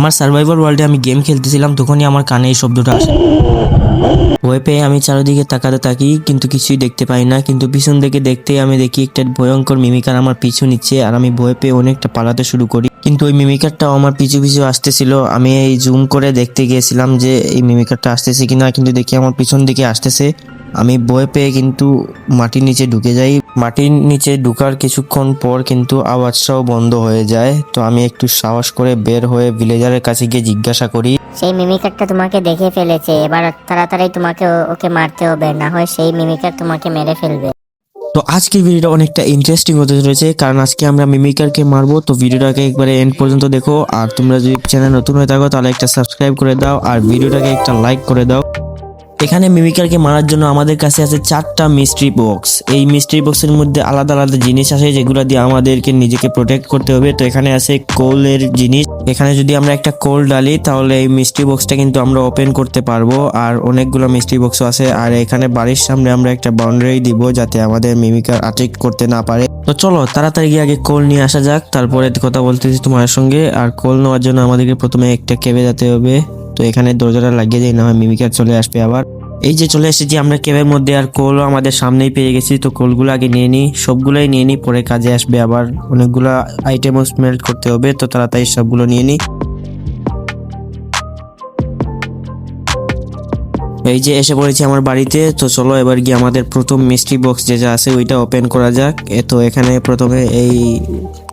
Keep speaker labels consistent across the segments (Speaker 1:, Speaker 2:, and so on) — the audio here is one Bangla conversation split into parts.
Speaker 1: আমার সার্ভাইভার ওয়ার্ল্ডে আমি গেম খেলতেছিলাম, তখনই আমার কানে এই শব্দটা আসে। ভয় পেয়ে আমি চারিদিকে তাকাতে থাকি, কিন্তু কিছুই দেখতে পাই না। কিন্তু পিছন দিকে দেখতেই আমি দেখি একটা ভয়ঙ্কর মিমিকার আমার পিছু নিচ্ছে, আর আমি ভয় পেয়ে অনেকটা পালাতে শুরু করি। কিন্তু ওই মিমিকারটাও আমার পিছু পিছু আসতেছিল। আমি এই জুম করে দেখতে গিয়েছিলাম যে এই মিমিকারটা আসতেছে কিনা, কিন্তু দেখি আমার পিছন দিকে আসতেছে। আমি বয়ে পেয়ে কিন্তু মাটির নিচে ঢুকে যাই। মাটির নিচে ঢুকার কিছুক্ষণ পর কিন্তু আওয়াজটাও বন্ধ হয়ে যায়। তো আমি একটু সাহস করে বের হয়ে ভিলেজারের কাছে গিয়ে জিজ্ঞাসা করি,
Speaker 2: সেই মিমিকারটা তোমাকে দেখে ফেলেছে। এবার তাড়াতাড়ি তোমাকে ওকে মারতে হবে, না হয় সেই মিমিকার তোমাকে মেরে ফেলবে।
Speaker 1: তো আজকে ভিডিওটা অনেকটা ইন্টারেস্টিং হতে চলেছে, কারণ আজকে আমরা মিমিকারকে মারবো। তো ভিডিওটাকে একবারে এন্ড পর্যন্ত দেখো। আর তোমরা যদি চ্যানেল নতুন হয়ে থাকো, তাহলে একটা সাবস্ক্রাইব করে দাও, আর ভিডিওটাকে একটা লাইক করে দাও। এখানে মিমিকারকে মারার জন্য আমাদের কাছে আছে চারটা মিস্ট্রি বক্স এই মিস্ট্রি বক্সের মধ্যে আলাদা আলাদা জিনিস আছে যেগুলো দিয়ে আমাদেরকে নিজেকে প্রোটেক্ট করতে হবে। তো এখানে আছে কোলের জিনিস। এখানে যদি আমরা একটা কোল ডালি, তাহলে এই মিস্ট্রি বক্সটা কিন্তু আমরা ওপেন করতে পারব। আর অনেকগুলো মিস্ট্রি বক্সও আছে। আর এখানে বাড়ির সামনে আমরা একটা বাউন্ডারি দিব, যাতে আমাদের মিমিকার আটেক করতে না পারে। তো চলো, তাড়াতাড়ি গিয়ে আগে কোল নিয়ে আসা যাক। তারপরে কথা বলতেছি তোমার সঙ্গে। আর কোল নেওয়ার জন্য আমাদেরকে প্রথমে একটা কেবে যেতে হবে। তো এখানে দরজাটা লাগিয়ে দিই না হয় মিমিকার চলে আসবে আবার। এই যে চলে এসেছি আমরা কেবের মধ্যে, আর কোলও আমাদের সামনেই পেয়ে গেছি, তো কোলগুলো আগে নিয়ে নিই, সবগুলোই নিয়ে নিই, পরে কাজে আসবে আবার অনেকগুলো আইটেমও স্মেল্ট করতে হবে, তো তাড়াতাড়ি সবগুলো নিয়ে নিই। এই যে এসে পড়েছি আমার বাড়িতে, তো চলো এবার গিয়ে আমাদের প্রথম মিষ্টি বক্স যে যা আছে ওইটা ওপেন করা যাক তো এখানে প্রথমে এই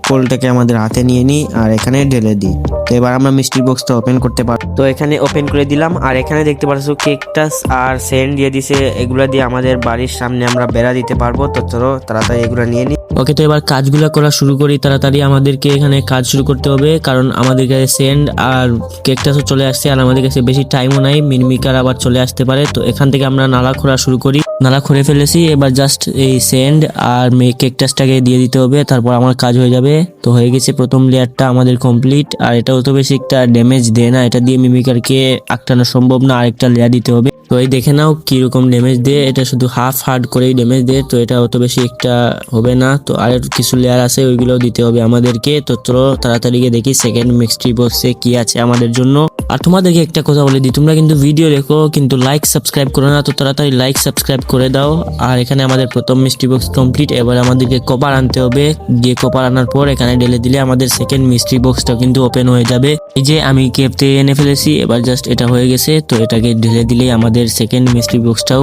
Speaker 1: কোলটাকে আমাদের হাতে নিয়ে নিই আর এখানে ঢেলে দিই। তো এবার আমরা মিষ্টি বক্সটা ওপেন করতে পার তো এখানে ওপেন করে দিলাম আর এখানে দেখতে পাচ্ছ কেকটাস আর সেন্ট দিয়ে দিছে। এগুলা দিয়ে আমাদের বাড়ির সামনে আমরা বেড়া দিতে পারব। তো চলো তাড়াতাড়ি এগুলো নিয়ে নিই ওকে তো এবার কাজগুলো করা শুরু করি, তাড়াতাড়ি আমাদেরকে এখানে কাজ শুরু করতে হবে, কারণ আমাদের কাছে সেন্ড আর কেকটাসও চলে আসছে, আর আমাদের কাছে বেশি টাইমও নাই মিনমিকার আবার চলে আসতে পারে, তো এখান থেকে আমরা নালা খোঁড়া শুরু করি। নালা খুঁড়ে ফেলেছি, এবার জাস্ট এই সেন্ড আর কেকটাসটাকে দিয়ে দিতে হবে, তারপর আমার কাজ হয়ে যাবে। তো হয়ে গেছে প্রথম লেয়ারটা আমাদের কমপ্লিট আর এটাও তো বেশি একটা ড্যামেজ দেয় না, এটা দিয়ে মিমিকারকে আটকানো সম্ভব না, আরেকটা লেয়ার দিতে হবে। তো এই দেখে নাও কীরকম ড্যামেজ দেয়, এটা শুধু হাফ হার্ড করেই ড্যামেজ দেয়, তো এটা অত বেশি একটা হবে না। তো আর কিছু লেয়ার আছে, ওইগুলোও দিতে হবে আমাদেরকে। তো চলো তাড়াতাড়ি গিয়ে দেখি সেকেন্ড মিক্সট্রি বক্সে কি আছে আমাদের জন্য। আর তোমাদেরকে একটা কথা বলে দিই, তোমরা কিন্তু ভিডিও দেখো, কিন্তু লাইক সাবস্ক্রাইব করো না, তো তাড়াতাড়ি লাইক সাবস্ক্রাইব করে দাও। আর এখানে আমাদের প্রথম মিষ্টি বক্স কমপ্লিট এবার আমাদেরকে কপার আনতে হবে। গিয়ে কপার আনার পর এখানে ঢেলে দিলে আমাদের সেকেন্ড মিষ্টি বক্সটা কিন্তু ওপেন হয়ে যাবে। এই যে আমি কেপ থেকে এনে ফেলেছি, এবার জাস্ট এটা হয়ে গেছে, তো এটাকে ঢেলে দিলেই আমাদের সেকেন্ড মিস্ট্রি বক্সটাও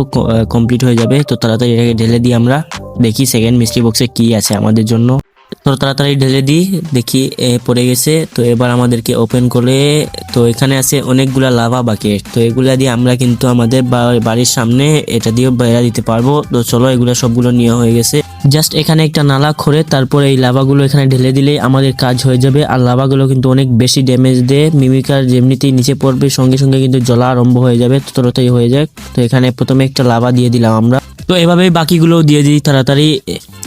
Speaker 1: কমপ্লিট হয়ে যাবে। তো তাড়াতাড়ি এটাকে ঢেলে দিই আমরা। দেখি সেকেন্ড মিস্ট্রি বক্সে কি আছে আমাদের জন্য। তো তাড়াতাড়ি ঢেলে দিই, দেখি এ পড়ে গেছে। তো এবার আমাদেরকে ওপেন করে, তো এখানে আছে অনেকগুলা লাভা বাকেট তো এগুলা দিয়ে আমরা কিন্তু আমাদের বাড়ির সামনে এটা দিয়ে বেড়া দিতে পারব। তো চলো এগুলো সবগুলো নিয়ে হয়ে গেছে। জাস্ট এখানে একটা নালা খোরে তারপরে এই লাভাগুলো এখানে ঢেলে দিলেই আমাদের কাজ হয়ে যাবে। আর লাভাগুলো কিন্তু অনেক বেশি ড্যামেজ দেয়। মিমিকার যেমনিতেই নিচে পড়বে, সঙ্গে সঙ্গে কিন্তু জলা আরম্ভ হয়ে যাবে, ততটাই হয়ে যায় তো এখানে প্রথমে একটা লাভা দিয়ে দিলাম আমরা। তো এভাবেই বাকিগুলোও দিয়ে দিই তাড়াতাড়ি।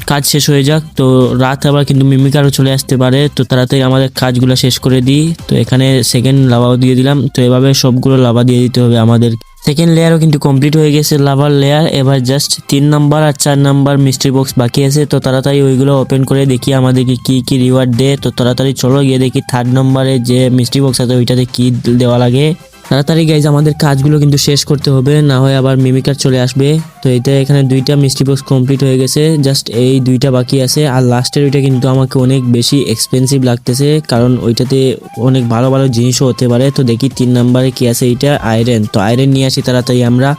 Speaker 1: কাজ শেষ হয়ে যাক। তো রাত আবার কিন্তু মিমিকারও চলে আসতে পারে। তো তাড়াতাড়ি আমাদের কাজগুলো শেষ করে দিই। তো এখানে সেকেন্ড লাভাও দিয়ে দিলাম। তো এভাবে সবগুলো লাভা দিয়ে দিতে হবে আমাদের। সেকেন্ড লেয়ারও কিন্তু কমপ্লিট হয়ে গেছে লাভার লেয়ার এবার জাস্ট তিন নাম্বার আর চার নাম্বার মিস্ট্রি বক্স বাকি আছে। তো তাড়াতাড়ি ওইগুলো ওপেন করে দেখি আমাদেরকে কি কি রিওয়ার্ড দেয়। তো তাড়াতাড়ি চলো গিয়ে দেখি থার্ড নম্বরে যে মিস্ট্রি বক্স আছে, ওইটাতে কি দেওয়া লাগে। তাড়াতাড়ি গাইজ আমাদের কাজগুলো কিন্তু শেষ করতে হবে, না হয় আবার মিমিকার চলে আসবে। তো এটা এখানে দুইটা মিষ্টি বক্স কমপ্লিট হয়ে গেছে জাস্ট এই দুইটা বাকি আছে। আর লাস্টের ওইটা কিন্তু আমাকে অনেক বেশি এক্সপেন্সিভ লাগতেছে, কারণ ওইটাতে অনেক ভালো ভালো জিনিসও হতে পারে। তো দেখি তিন নাম্বারে কি আছে এইটা? আয়রন তো আয়রন নিয়ে আসি তাড়াতাড়ি আমরা।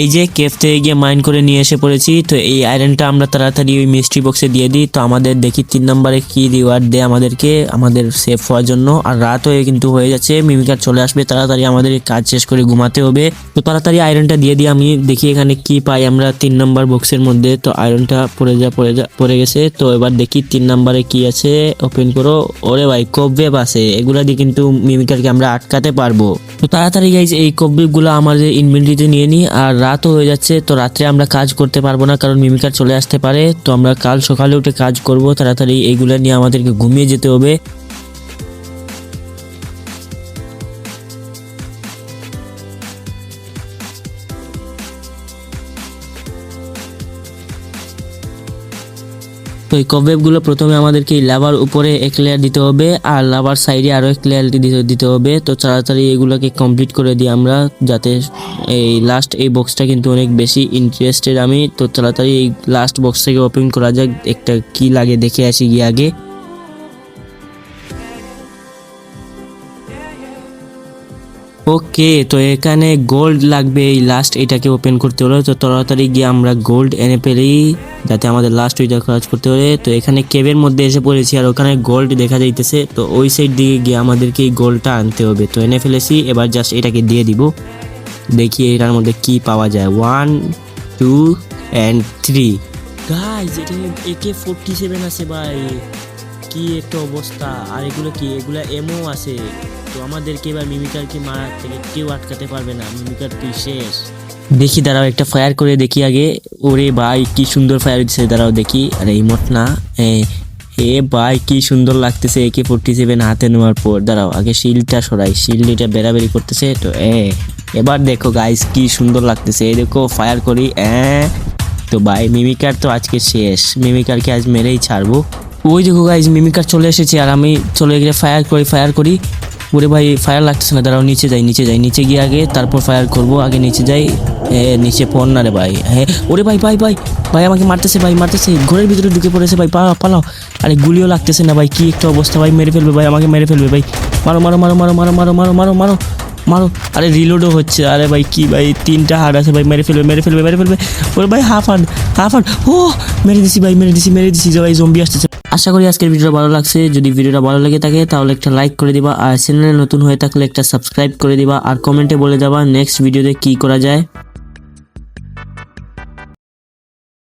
Speaker 1: এই যে কেফ থেকে গিয়ে মাইন করে নিয়ে এসে পড়েছি, তো এই আয়রনটা আমরা তাড়াতাড়ি ওই মিষ্টি বক্সে দিয়ে দিই। তো আমাদের দেখি তিন নম্বরে কি রিওয়ার্ড দেয় আমাদেরকে, আমাদের সেফ হওয়ার জন্য। আর রাত হয়ে কিন্তু হয়ে যাচ্ছে মিমিকার চলে আসবে তাড়াতাড়ি, আমাদের কাজ শেষ করে ঘুমাতে হবে। তো তাড়াতাড়ি আয়রনটা দিয়ে দিই আমি, দেখি এখানে কি পাই আমরা তিন নম্বর বক্সের মধ্যে। তো আয়রনটা পড়ে যা পড়ে যা, পড়ে গেছে। তো এবার দেখি তিন নম্বরে কি আছে ওপেন করো। ওরে ভাই কববেব আছে, এগুলা দিয়ে কিন্তু মিমিকারকে আমরা আটকাতে পারব। তো তাড়াতাড়ি গাইজ এই কববেবগুলো আমাদের ইনভেন্টরিতে নিয়ে নিই, আর রাতও হয়ে যাচ্ছে, তো রাত্রে আমরা কাজ করতে পারব না, কারণ মিমিকার চলে আসতে পারে। তো আমরা কাল সকালে উঠে কাজ করব, তাড়াতাড়ি এইগুলো নিয়ে আমাদেরকে ঘুমিয়ে যেতে হবে। এই কবেবগুলো প্রথমে আমাদেরকে লাভার উপরে এক লেয়ার দিতে হবে, আর লাভার সাইডে আরও এক লেয়ার দিতে দিতে হবে। তো তাড়াতাড়ি এগুলোকে কমপ্লিট করে দিই আমরা, যাতে এই লাস্ট এই বক্সটা কিন্তু অনেক বেশি ইন্টারেস্টেড আমি। তো তাড়াতাড়ি এই লাস্ট বক্স থেকে ওপেন করা যাক, একটা কি লাগে দেখে আসি গিয়ে আগে। ওকে, তো এখানে গোল্ড লাগবে, এই লাস্ট এটাকে ওপেন করতে হলে, তো তাড়াতাড়ি গিয়ে আমরা গোল্ড এনে পেলি যাতে আমাদের লাস্ট ওইটা কাজ করতে হলে তো এখানে কেবের মধ্যে এসে পড়েছি, আর ওখানে গোল্ড দেখা যাইতেছে, তো ওই সাইড দিকে গিয়ে আমাদেরকে এই গোল্ডটা আনতে হবে। তো এনে ফেলেছি, এবার জাস্ট এটাকে দিয়ে দিব। দেখি এটার মধ্যে কি পাওয়া যায়। One two and three guys এটা একে ফোরটি সেভেন আছে ভাই। কি একটা অবস্থা। আর এগুলো কি? এগুলো এমও আছে। তো আমাদেরকে এবার মিমিকারকে মারার থেকে কেউ আটকাতে পারবে না। মিমিকার তুই শেষ। দেখি দাঁড়াও, একটা ফায়ার করে দেখি আগে। ওরে ভাই, কি সুন্দর ফায়ার দিচ্ছে দাঁড়াও দেখি। আরে এই মত না। এ ভাই, কি সুন্দর লাগতেছে একে ফোরটি সেভেন হাতে নেওয়ার পর। দাঁড়াও, আগে শিলটা সরাই। শিল এটা বেরাবেরি করতেছে, তো এ, এবার দেখো গাইস কি সুন্দর লাগতেছে। এই দেখো ফায়ার করি হ্যাঁ তো ভাই, মিমিকার তো আজকে শেষ। মিমিকারকে আজ মেরেই ছাড়বো। ওই দেখো গাইজ মিমিকার চলে এসেছে, আর আমি চলে গিয়ে ফায়ার করি ফায়ার করি। ওরে ভাই ফায়ার লাগতেছে না, দাঁড়াও, নিচে যাই নিচে যাই, নিচে গিয়ে আগে তারপর ফায়ার করব, আগে নিচে যাই নিচে পড় না রে ভাই হ্যাঁ। ওরে ভাই ভাই ভাই ভাই, আমাকে মারতেছে, ভাই, মারতেছে, ঘরের ভিতরে ঢুকে পড়েছে, ভাই পা পালাও। আরে গুলিও লাগতেছে না ভাই, কি একটা অবস্থা ভাই, মেরে ফেলবে ভাই, আমাকে মেরে ফেলবে ভাই। মারো মারো মারো মারো মারো মারো মারো মারো মারো মারো। আরে রিলোডও হচ্ছে, আরে ভাই, কি ভাই, তিনটা হার্ড আছে ভাই, মেরে ফেলবে মেরে ফেলবে মেরে ফেলবে। ওরে ভাই, হাফ হার্ড হাফ হার্ড ও, মেরে দিছি ভাই, মেরে দিছি মেরে দিছি, যে ভাই জম্বি আসতেছে। আশা করি আজকের ভিডিও ভালো লাগছে। যদি ভিডিওটা ভালো লেগে থাকে, তাহলে একটা লাইক করে দিবা। আর চ্যানেলে নতুন হয়ে থাকলে একটা সাবস্ক্রাইব করে দিবা। আর কমেন্টে বলে দেবা নেক্সট ভিডিওতে কি করা যায়।